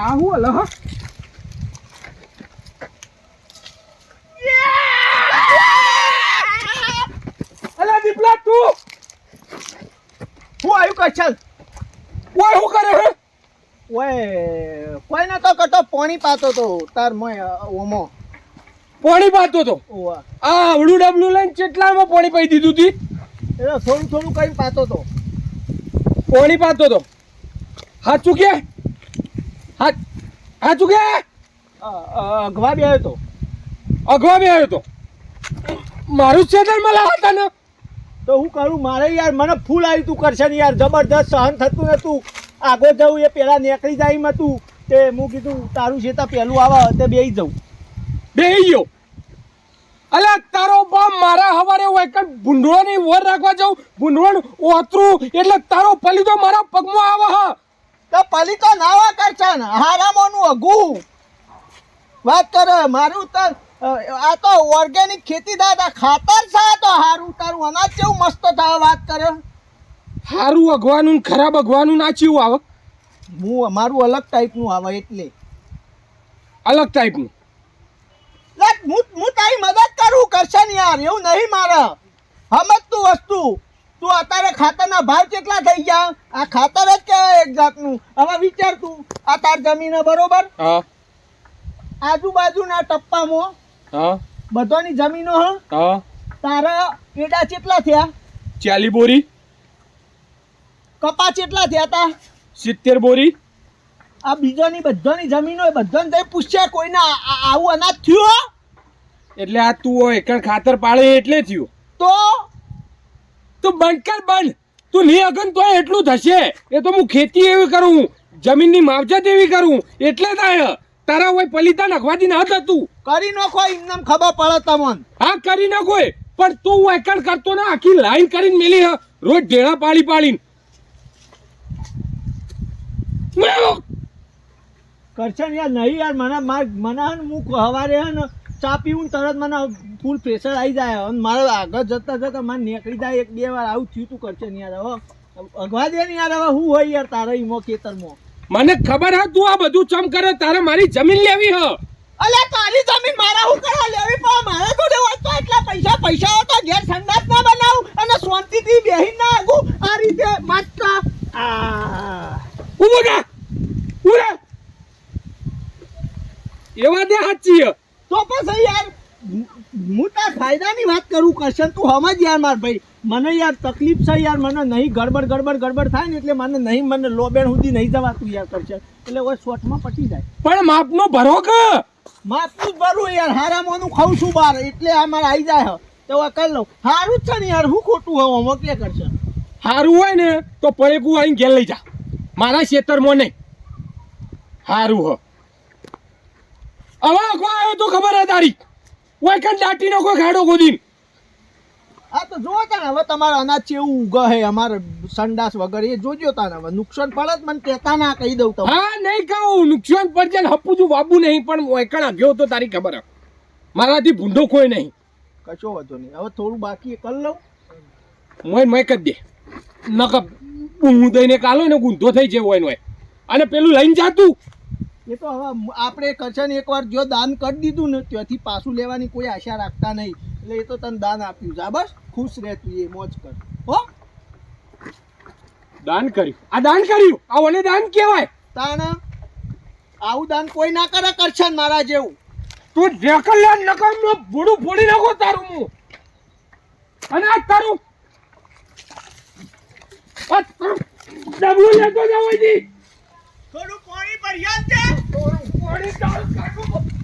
આ હું હ અલા દીપલા તું. હું આવ્યું કચ્છલ ઓય હું કરે હે ઓય કોઈ નતો કરતો પાણી પાતો તો. તાર મોય ઓમો પાણી પાતો તો. આ આવડું ડબલું લઈને કેટલામાં પાણી પાઈ દીધું તી એટલે થોડું થોડું કઈ પાતો તો પાણી પાતો તો હાચું કે હા હાચું કે અઘવા બી આવ્યો તો. અઘવા બી આવ્યો તો? મારું છેતર મળા હતા ને તો હું કરું મારે યાર મને ફૂલ આવ્યું તું કરશે ને યાર જબરદસ્ત સહન થતું નતું. આગળ જવું એ પેલા નીકળી જાય હતું. તે હું કીધું તારું છે પહેલું આવે તે બેસી જવું બે ગયો? અલા તારો બાપ મારા હવારે હોય કે ભૂંડળોની વર રાખવા જાઉં? ભૂંડળો ઓતરું એટલે તારો પલી તો મારા પગમાં આવે હા. તો પલી તો નાવા કરશે ને. હારામોનું અઘું. વાત કરે મારું તો આ તો ઓર્ગેનિક ખેતી દાદા ખાતર છે તો હારું તારું અનાજ કેવું મસ્ત થાય વાત કરે. સારું અગવાનું ને ખરાબ અગવાનું નાચ્યું આવે? હું અમારું અલગ ટાઈપનું આવે એટલે. અલગ ટાઈપનું હું હું તારી મદદ કરું કરશે ને યાર એવું નહીં મારે. સમજતું વસ્તુ. તું અત્યારે ખાતરના ભાવ કેટલા થઈ ગયા? આ ખાતર જ કહેવાય એક જાતનું. હવે વિચાર તું આ તાર જમીન બરોબર? હા. આજુબાજુના ટપ્પામાં હા. બધાની જમીનો હ. હા. તારા એડા કેટલા થયા? ચાલી બોરી. કપા કેટલા થયા તા? સિત્તેર બોરી. આ બીજાની બધાની જમીનો બધાને જઈ પૂછ્યા કોઈને આવું અનાજ થયું? એટલે આ તું એકણ ખાતર પાડે એટલે થયું. તો તું બંધ કર બંધ. તું નહીં અગન તો એટલું થશે. એ તો હું ખેતી એવી કરું જમીનની માવજત એવી કરું. એટલે થાય તારા હોય પલિતા નખવાથી ના હતું. કરી નાખો એમને ખબર પડે તમને. હા કરી નાખો પણ તું એકણ કરતો ને આખી લાઈન કરીને મેલી હ. રોજ ઢેળા પાડી પાડીને કરશે યાર નહીં યાર મને માર મને હું હવારે હે ને ચા પીવું તરત મને ફૂલ પ્રેશર આવી જાય અને મારે આગળ જતા જતા મને નીકળી જાય એક બે વાર. આવું થયું તું કરશે ને યાર હવે અગવા દે ને યાર હવે. હું હોય યાર તારા ઈમો ખેતરમાં? મને ખબર હા તું આ બધું ચમ કરે? તારે મારી જમીન લેવી હ. અલે તારી જમીન મારા હું કરવા લેવી? પણ મારા જોડે હોય તો એટલા પૈસા. પૈસા હોય તો ઘેર સંડાસ ના બનાવું અને શાંતિથી બેહી ના આગું. આ રીતે માત્ર આ ઊભો ના ઉરે એવા દે હાચી. તો પછી યાર હું તાર ફાયદાની વાત કરું કરશન તું સમજ યાર માર ભાઈ. મને યાર તકલીફ છે યાર મને નહીં ગડબડ ગડબડ ગડબડ થાય ને એટલે મને નહીં મને લોબેન સુધી નહીં જવાતું યાર કરશન. એટલે ઓય શોર્ટમાં પટી જાય. પણ માપનો ભરો કે? માપનું જ ભરું યાર હારામાંનું ખાઉં છું બાર એટલે આ મારે આવી જાય. તો હવે કરી લઉં. સારું જ છે ને યાર હું ખોટું હવે આમાં કે કરશે સારું હોય ને તો પરેકું આવીને ઘેર લઈ જા. મારા ખેતરમાં નહીં. સારું હ. હવે કોઈ આવ્યો તો ખબર હે તારી? ઓય કન દાટીનો કોઈ ખાડો ગોદીન આ તો જો તાને હવે તમારે અનાજ એવું ઉગે હે અમારે સંડાસ વગર એ જોજો તાને હવે. નુકસાન પડે જ મને કહેતા ના કહી દઉં તો હા નહીં કહું. નુકસાન પડશે ને હપુજું વાબુ નહીં પણ ઓયકણ ગયો તો તારી ખબર હે. મારાથી ભૂંડો કોઈ નહીં. કશો વાંધો નહીં. હવે થોડું બાકી કર લઉં. મોય મોય કરી દે. નક હું દઈને કાલો ને ગુંધો થઈ જાય હોય અને પેલું લઈને જાતું એ તો હવે આપણે કરશન એકવાર જો દાન કરી દીધું ને ત્યાંથી પાછું લેવાની કોઈ આશા રાખતા નહીં. એટલે એ તો તને દાન આપ્યું જા બસ? ખુશ રહે તું એ મોજ કર. હો? દાન કર્યું. આ દાન કર્યું. આ ઓલે દાન કહેવાય. તાણ આવું દાન કોઈ ના કરે કરશન મારા જેવું. તું ઢેકલ્યા નકામનો ભૂડું ફોડી નાખો તારું હું અને આ તારું ડબલું લેતો જાવ થોડું પાણી ભર્યા છે તારું પાણી તારું કાઢું